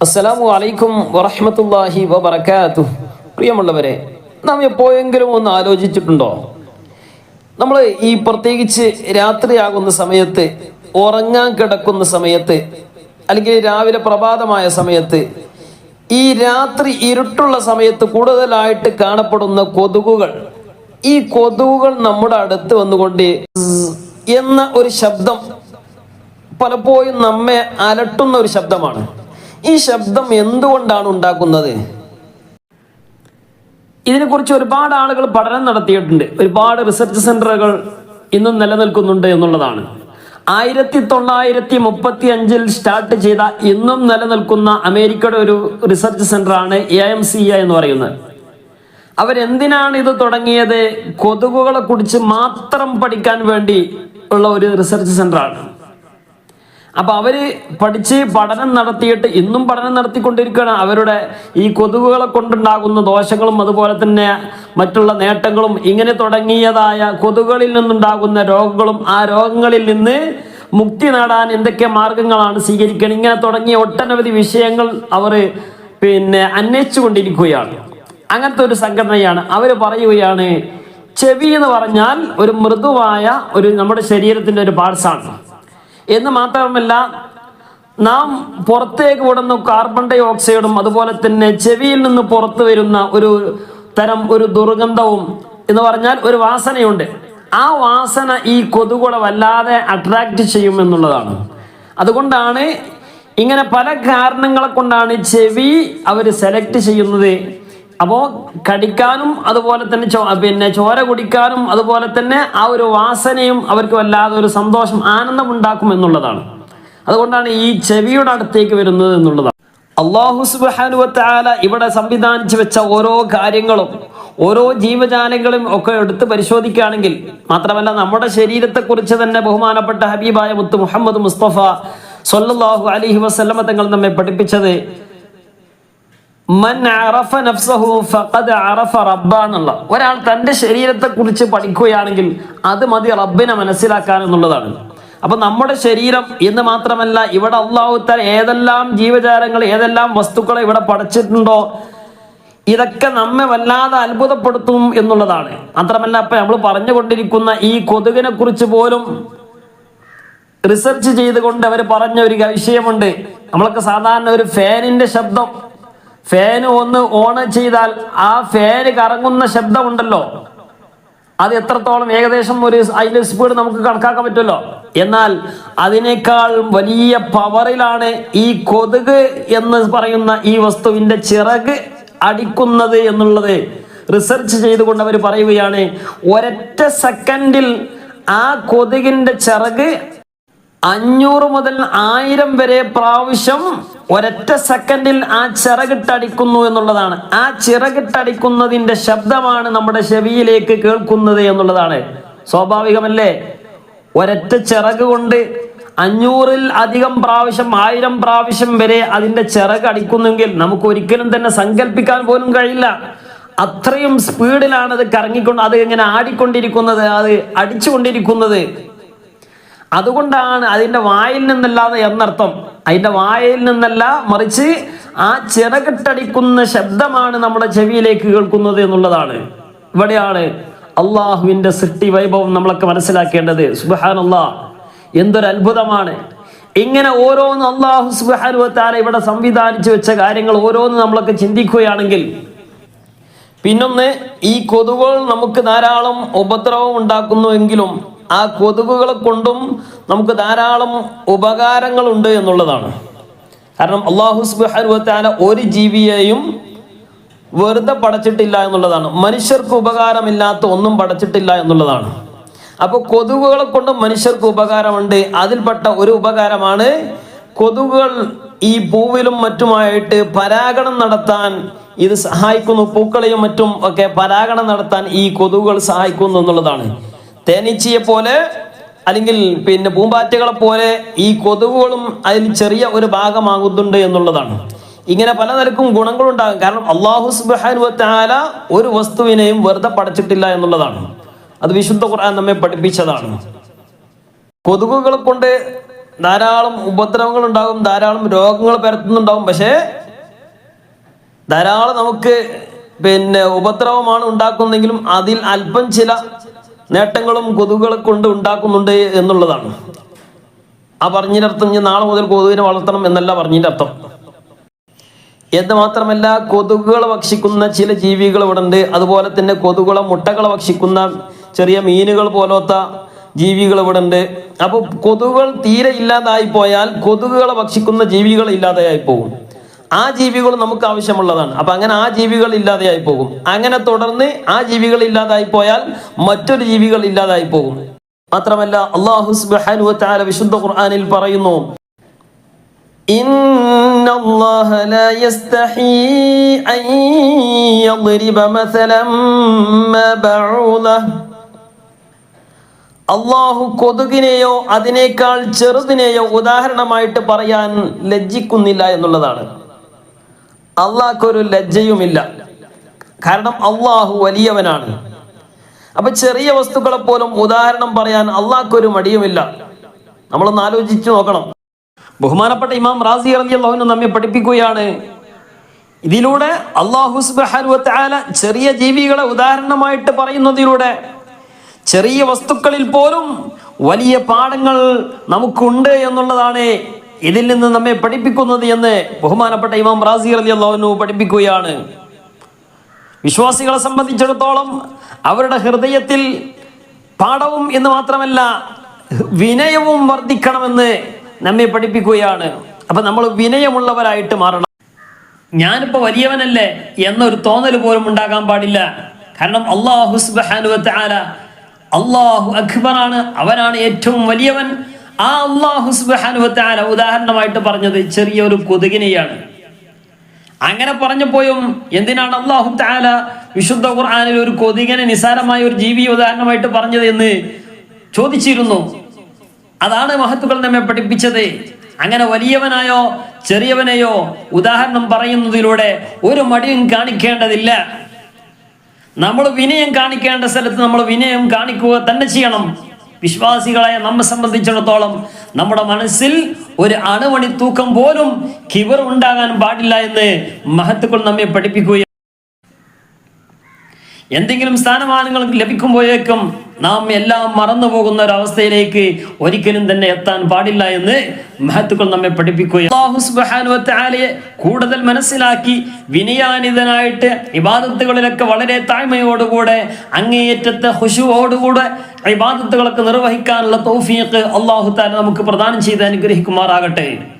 അസ്സലാമു അലൈക്കും വറഹമത്തല്ലാഹി വബറകാതുഹു. പ്രിയമുള്ളവരെ നാം എപ്പോഴെങ്കിലും ഒന്ന് ആലോചിച്ചിട്ടുണ്ടോ? നമ്മൾ ഈ പ്രത്യേകിച്ച് രാത്രിയാകുന്ന സമയത്ത് ഉറങ്ങാൻ കിടക്കുന്ന സമയത്ത് അല്ലെങ്കിൽ രാവിലെ പ്രഭാതമായ സമയത്ത് ഈ രാത്രി ഇരുട്ടുള്ള സമയത്ത് കൂടുതലായിട്ട് കാണപ്പെടുന്ന കൊതുകുകൾ ഈ കൊതുകുകൾ നമ്മുടെ അടുത്ത് വന്നുകൊണ്ട് എന്ന ഒരു ശബ്ദം പലപ്പോഴും നമ്മെ അലട്ടുന്ന ഒരു ശബ്ദമാണ്. ഈ ശബ്ദം എന്തുകൊണ്ടാണ് ഉണ്ടാക്കുന്നത്? ഇതിനെക്കുറിച്ച് ഒരുപാട് ആളുകൾ പഠനം നടത്തിയിട്ടുണ്ട്. ഒരുപാട് റിസർച്ച് സെന്ററുകൾ ഇന്നും നിലനിൽക്കുന്നുണ്ട് എന്നുള്ളതാണ്. ആയിരത്തി തൊള്ളായിരത്തി മുപ്പത്തി അഞ്ചിൽ സ്റ്റാർട്ട് ചെയ്ത ഇന്നും നിലനിൽക്കുന്ന അമേരിക്കയുടെ ഒരു റിസർച്ച് സെന്ററാണ് എ എം സി എന്ന് പറയുന്നത്. അവരെന്തിനാണ് ഇത് തുടങ്ങിയത്? കൊതുകുകളെ കുറിച്ച് മാത്രം പഠിക്കാൻ വേണ്ടി ഉള്ള ഒരു റിസർച്ച് സെന്ററാണ് അപ്പൊ അവർ പഠിച്ച് പഠനം നടത്തിയിട്ട് ഇന്നും പഠനം നടത്തിക്കൊണ്ടിരിക്കുകയാണ്. അവരുടെ ഈ കൊതുകുകളെ കൊണ്ടുണ്ടാകുന്ന ദോഷങ്ങളും അതുപോലെ തന്നെ മറ്റുള്ള നേട്ടങ്ങളും ഇങ്ങനെ തുടങ്ങിയതായ കൊതുകുകളിൽ നിന്നുണ്ടാകുന്ന രോഗങ്ങളും ആ രോഗങ്ങളിൽ നിന്ന് മുക്തി നേടാൻ എന്തൊക്കെ മാർഗങ്ങളാണ് സ്വീകരിക്കണം? ഇങ്ങനെ തുടങ്ങിയ ഒട്ടനവധി വിഷയങ്ങൾ അവർ പിന്നെ അന്വേഷിച്ചു കൊണ്ടിരിക്കുകയാണ് അങ്ങനത്തെ ഒരു സംഘടനയാണ്. അവർ പറയുകയാണ് ചെവി എന്ന് പറഞ്ഞാൽ ഒരു മൃദുവായ ഒരു നമ്മുടെ ശരീരത്തിന്റെ ഒരു പാർട്സാണ് എന്ന് മാത്രമല്ല നാം പുറത്തേക്ക് വിടുന്ന കാർബൺ ഡൈ ഓക്സൈഡും അതുപോലെ തന്നെ ചെവിയിൽ നിന്ന് പുറത്തു വരുന്ന ഒരു തരം ഒരു ദുർഗന്ധവും എന്ന് പറഞ്ഞാൽ ഒരു വാസനയുണ്ട്. ആ വാസന ഈ കൊതുകുകളെ വല്ലാതെ അട്രാക്ട് ചെയ്യും എന്നുള്ളതാണ്. അതുകൊണ്ടാണ് ഇങ്ങനെ പല കാരണങ്ങളെ കൊണ്ടാണ് ചെവി അവർ സെലക്ട് ചെയ്യുന്നത്. അപ്പോൾ കടിക്കാനും അതുപോലെ തന്നെ ചോ പിന്നെ ചോര കുടിക്കാനും അതുപോലെ തന്നെ ആ ഒരു വാസനയും അവർക്ക് വല്ലാതെ ഒരു സന്തോഷം ആനന്ദം ഉണ്ടാക്കും എന്നുള്ളതാണ്. അതുകൊണ്ടാണ് ഈ ചെവിയുടെ അടുത്തേക്ക് വരുന്നത് എന്നുള്ളതാണ്. അള്ളാഹു സുബാനുവത്താല ഇവിടെ സംവിധാനിച്ചു വെച്ച ഓരോ കാര്യങ്ങളും ഓരോ ജീവജാലങ്ങളും ഒക്കെ എടുത്ത് പരിശോധിക്കുകയാണെങ്കിൽ മാത്രമല്ല നമ്മുടെ ശരീരത്തെക്കുറിച്ച് തന്നെ ബഹുമാനപ്പെട്ട ഹബീബായ മുത്ത് മുഹമ്മദ് മുസ്തഫ സൊല്ലാഹു അലിഹി വസ്ലമ തങ്ങൾ നമ്മെ പഠിപ്പിച്ചത് എന്നുള്ള ഒരാൾ തന്റെ ശരീരത്തെ കുറിച്ച് പഠിക്കുകയാണെങ്കിൽ അത് മതി റബ്ബിനെ മനസ്സിലാക്കാൻ എന്നുള്ളതാണ്. അപ്പൊ നമ്മുടെ ശരീരം എന്ന് മാത്രമല്ല ഇവിടെ അള്ളാഹുത്താൽ ഏതെല്ലാം ജീവജാലങ്ങൾ ഏതെല്ലാം വസ്തുക്കളെ ഇവിടെ പഠിച്ചിട്ടുണ്ടോ ഇതൊക്കെ നമ്മെ വല്ലാതെ അത്ഭുതപ്പെടുത്തും എന്നുള്ളതാണ്. മാത്രമല്ല അപ്പൊ നമ്മൾ പറഞ്ഞുകൊണ്ടിരിക്കുന്ന ഈ കൊതുകിനെ കുറിച്ച് പോലും റിസർച്ച് ചെയ്തുകൊണ്ട് അവർ പറഞ്ഞ ഒരു വിഷയമുണ്ട്. നമ്മളൊക്കെ സാധാരണ ഒരു ഫാനിന്റെ ശബ്ദം ഫാന് ഒന്ന് ഓൺ ചെയ്താൽ ആ ഫാന് കറങ്ങുന്ന ശബ്ദമുണ്ടല്ലോ. അത് എത്രത്തോളം ഏകദേശം ഒരു അതിന്റെ സ്പീഡ് നമുക്ക് കണക്കാക്കാൻ പറ്റുമല്ലോ. എന്നാൽ അതിനേക്കാൾ വലിയ പവറിലാണ് ഈ കൊതുക് എന്ന് പറയുന്ന ഈ വസ്തുവിന്റെ ചിറക് അടിക്കുന്നത് എന്നുള്ളത് റിസർച്ച് ചെയ്തുകൊണ്ട് അവർ പറയുകയാണ് ഒരൊറ്റ സെക്കൻഡിൽ ആ കൊതുകിന്റെ ചിറക് അഞ്ഞൂറ് മുതൽ ആയിരം വരെ പ്രാവശ്യം ഒരൊറ്റ സെക്കൻഡിൽ ആ ചിറകിട്ടടിക്കുന്നു എന്നുള്ളതാണ്. ആ ചിറകിട്ടടിക്കുന്നതിന്റെ ശബ്ദമാണ് നമ്മുടെ ചെവിയിലേക്ക് കേൾക്കുന്നത് എന്നുള്ളതാണ്. സ്വാഭാവികമല്ലേ? ഒരൊറ്റ ചിറക് കൊണ്ട് അഞ്ഞൂറിൽ അധികം പ്രാവശ്യം ആയിരം പ്രാവശ്യം വരെ അതിന്റെ ചിറക് അടിക്കുന്നെങ്കിൽ നമുക്ക് ഒരിക്കലും തന്നെ സങ്കല്പിക്കാൻ പോലും കഴിയില്ല. അത്രയും സ്പീഡിലാണ് അത് കറങ്ങിക്കൊണ്ട് അത് ഇങ്ങനെ ആടിക്കൊണ്ടിരിക്കുന്നത് അത് അടിച്ചുകൊണ്ടിരിക്കുന്നത്. അതുകൊണ്ടാണ് അതിന്റെ വായിൽ നിന്നല്ലാതെ എന്നർത്ഥം. അതിന്റെ വായിൽ നിന്നല്ല മറിച്ച് ആ ചിറകിട്ടടിക്കുന്ന ശബ്ദമാണ് നമ്മുടെ ചെവിയിലേക്ക് കേൾക്കുന്നത് എന്നുള്ളതാണ്. ഇവിടെയാണ് അള്ളാഹുവിന്റെ സൃഷ്ടി വൈഭവം നമ്മളൊക്കെ മനസ്സിലാക്കേണ്ടത്. സുബഹാൻ അള്ളാഹ് എന്തൊരു അത്ഭുതമാണ്. ഇങ്ങനെ ഓരോന്ന് അള്ളാഹു സുബാനുവത്താല ഇവിടെ സംവിധാനിച്ചു വെച്ച കാര്യങ്ങൾ ഓരോന്ന് നമ്മളൊക്കെ ചിന്തിക്കുകയാണെങ്കിൽ പിന്നൊന്ന് ഈ കൊതുകുകൾ നമുക്ക് ധാരാളം ഉപദ്രവം ഉണ്ടാക്കുന്നുവെങ്കിലും ആ കൊതുകുകളെ കൊണ്ടും നമുക്ക് ധാരാളം ഉപകാരങ്ങളുണ്ട് എന്നുള്ളതാണ്. കാരണം അള്ളാഹു സുബാനുവത്താല ഒരു ജീവിയെയും വെറുതെ പടച്ചിട്ടില്ല എന്നുള്ളതാണ്. മനുഷ്യർക്ക് ഉപകാരമില്ലാത്ത ഒന്നും പടച്ചിട്ടില്ല എന്നുള്ളതാണ്. അപ്പോൾ കൊതുകുകളെ കൊണ്ട് മനുഷ്യർക്ക് ഉപകാരമുണ്ട്. അതിൽപ്പെട്ട ഒരു ഉപകാരമാണ് കൊതുകുകൾ ഈ പൂവിലും മറ്റുമായിട്ട് പരാഗണം നടത്താൻ ഇത് സഹായിക്കുന്നു. പൂക്കളെയും മറ്റും ഒക്കെ പരാഗണം നടത്താൻ ഈ കൊതുകുകൾ സഹായിക്കുന്നു എന്നുള്ളതാണ്. തേനീച്ചയെ പോലെ അല്ലെങ്കിൽ പിന്നെ പൂമ്പാറ്റകളെ പോലെ ഈ കൊതുകുകളും അതിൽ ചെറിയ ഒരു ഭാഗമാകുന്നുണ്ട് എന്നുള്ളതാണ്. ഇങ്ങനെ പല നിലക്കും ഗുണങ്ങളുണ്ടാകും. കാരണം അള്ളാഹു സുബാനു വാല ഒരു വസ്തുവിനെയും വെറുതെ പടച്ചിട്ടില്ല എന്നുള്ളതാണ്. അത് വിശുദ്ധ ഖുർആൻ നമ്മെ പഠിപ്പിച്ചതാണ്. കൊതുകുകളെ കൊണ്ട് ധാരാളം ഉപദ്രവങ്ങൾ ഉണ്ടാകും ധാരാളം രോഗങ്ങൾ പരത്തുന്നുണ്ടാകും. പക്ഷേ ധാരാളം നമുക്ക് പിന്നെ ഉപദ്രവമാണ് ഉണ്ടാക്കുന്നതെങ്കിലും അതിൽ അല്പം ചില നേട്ടങ്ങളും കൊതുകുകളെ കൊണ്ട് ഉണ്ടാക്കുന്നുണ്ട് എന്നുള്ളതാണ്. ആ പറഞ്ഞതിന്റെ ഞാൻ നാളെ മുതൽ കൊതുകിനെ വളർത്തണം എന്നല്ല പറഞ്ഞതിന്റെ അർത്ഥം. എന്ന് മാത്രമല്ല കൊതുകുകളെ ഭക്ഷിക്കുന്ന ചില ജീവികൾ ഇവിടെ ഉണ്ട്. അതുപോലെ തന്നെ കൊതുകുകളെ മുട്ടകളെ ഭക്ഷിക്കുന്ന ചെറിയ മീനുകൾ പോലത്തെ ജീവികൾ ഇവിടെ ഉണ്ട്. അപ്പോൾ കൊതുകുകൾ തീരെ ഇല്ലാതായി പോയാൽ കൊതുകുകളെ ഭക്ഷിക്കുന്ന ജീവികൾ ഇല്ലാതെയായി പോകും. ആ ജീവികൾ നമുക്ക് ആവശ്യമുള്ളതാണ് അപ്പൊ അങ്ങനെ ആ ജീവികൾ ഇല്ലാതെയായി പോകും അങ്ങനെ തുടർന്ന് ആ ജീവികൾ ഇല്ലാതായി പോയാൽ മറ്റൊരു ജീവികൾ ഇല്ലാതായി പോകും മാത്രമല്ല അള്ളാഹു സുബ്ഹാനഹു വ തആല വിശുദ്ധ ഖുർആനിൽ പറയുന്നു إن الله لا يستحي أن يضرب مثلا ما بعوضة അള്ളാഹു കൊതുകിനെയോ അതിനേക്കാൾ ചെറുതിനെയോ ഉദാഹരണമായിട്ട് പറയാൻ ലജ്ജിക്കുന്നില്ല എന്നുള്ളതാണ് അള്ളാഹ്ക്കൊരു ലജ്ജയുമില്ല. കാരണം അള്ളാഹു വലിയവനാണ്. അപ്പൊ ചെറിയ വസ്തുക്കളെ പോലും ഉദാഹരണം പറയാൻ അള്ളാഹ്ക്കൊരു മടിയുമില്ല. നമ്മളൊന്ന് ആലോചിച്ചു നോക്കണം. ബഹുമാനപ്പെട്ട ഇമാം റാസി റളിയല്ലാഹു നമ്മെ പഠിപ്പിക്കുകയാണ്. ഇതിലൂടെ അള്ളാഹു ചെറിയ ജീവികളെ ഉദാഹരണമായിട്ട് പറയുന്നതിലൂടെ ചെറിയ വസ്തുക്കളിൽ പോലും വലിയ പാഠങ്ങൾ നമുക്കുണ്ട് എന്നുള്ളതാണ് ഇതിൽ നിന്ന് നമ്മെ പഠിപ്പിക്കുന്നത് എന്ന് ബഹുമാനപ്പെട്ട ഇമാം റാസി അലി അള്ളാഹുനു പഠിപ്പിക്കുകയാണ്. വിശ്വാസികളെ സംബന്ധിച്ചിടത്തോളം അവരുടെ ഹൃദയത്തിൽ പാഠവും എന്ന് മാത്രമല്ല വിനയവും വർദ്ധിക്കണമെന്ന് നമ്മെ പഠിപ്പിക്കുകയാണ്. അപ്പൊ നമ്മൾ വിനയമുള്ളവരായിട്ട് മാറണം. ഞാനിപ്പോ വലിയവനല്ലേ എന്നൊരു തോന്നൽ പോലും ഉണ്ടാകാൻ പാടില്ല. കാരണം അള്ളാഹു അള്ളാഹു അക്ബറാണ്. അവനാണ് ഏറ്റവും വലിയവൻ. ആ അള്ളാഹു തആല ഉദാഹരണമായിട്ട് പറഞ്ഞത് ചെറിയൊരു കൊതുകിനെയാണ്. അങ്ങനെ പറഞ്ഞപ്പോഴും എന്തിനാണ് അള്ളാഹു താല വിശുദ്ധ ഖുർആാനിൽ ഒരു കൊതുകിനെ നിസാരമായ ഒരു ജീവി ഉദാഹരണമായിട്ട് പറഞ്ഞത് എന്ന് ചോദിച്ചിരുന്നു. അതാണ് മഹത്തുക്കൾ നമ്മെ പഠിപ്പിച്ചത്. അങ്ങനെ വലിയവനായോ ചെറിയവനെയോ ഉദാഹരണം പറയുന്നതിലൂടെ ഒരു മടിയും കാണിക്കേണ്ടതില്ല. നമ്മൾ വിനയം കാണിക്കേണ്ട സ്ഥലത്ത് നമ്മൾ വിനയം കാണിക്കുക തന്നെ ചെയ്യണം. വിശ്വാസികളെ നമ്മെ സംബന്ധിച്ചിടത്തോളം നമ്മുടെ മനസ്സിൽ ഒരു അണുമണി തൂക്കം പോലും കിവർ ഉണ്ടാകാൻ പാടില്ല എന്ന് മഹത്തുക്കൾ നമ്മെ പഠിപ്പിക്കുകയും എന്തെങ്കിലും സ്ഥാനമാനങ്ങൾ ലഭിക്കുമ്പോഴേക്കും നാം എല്ലാം മറന്നു പോകുന്ന ഒരവസ്ഥയിലേക്ക് ഒരിക്കലും തന്നെ എത്താൻ പാടില്ല എന്ന് മഹത്തുക്കൾ നമ്മെ പഠിപ്പിക്കുകയും കൂടുതൽ മനസ്സിലാക്കി വിനയാനിതനായിട്ട് ഇബാദത്തുകളിലൊക്കെ വളരെ താഴ്മയോടുകൂടെ അങ്ങേയറ്റത്തെ ഹുഷുവോടുകൂടെ ഇബാദത്തുകളൊക്കെ നിർവഹിക്കാനുള്ള തൗഫീഖ് അള്ളാഹു താല നമുക്ക് പ്രദാനം ചെയ്ത് അനുഗ്രഹിക്കുമാറാകട്ടെ.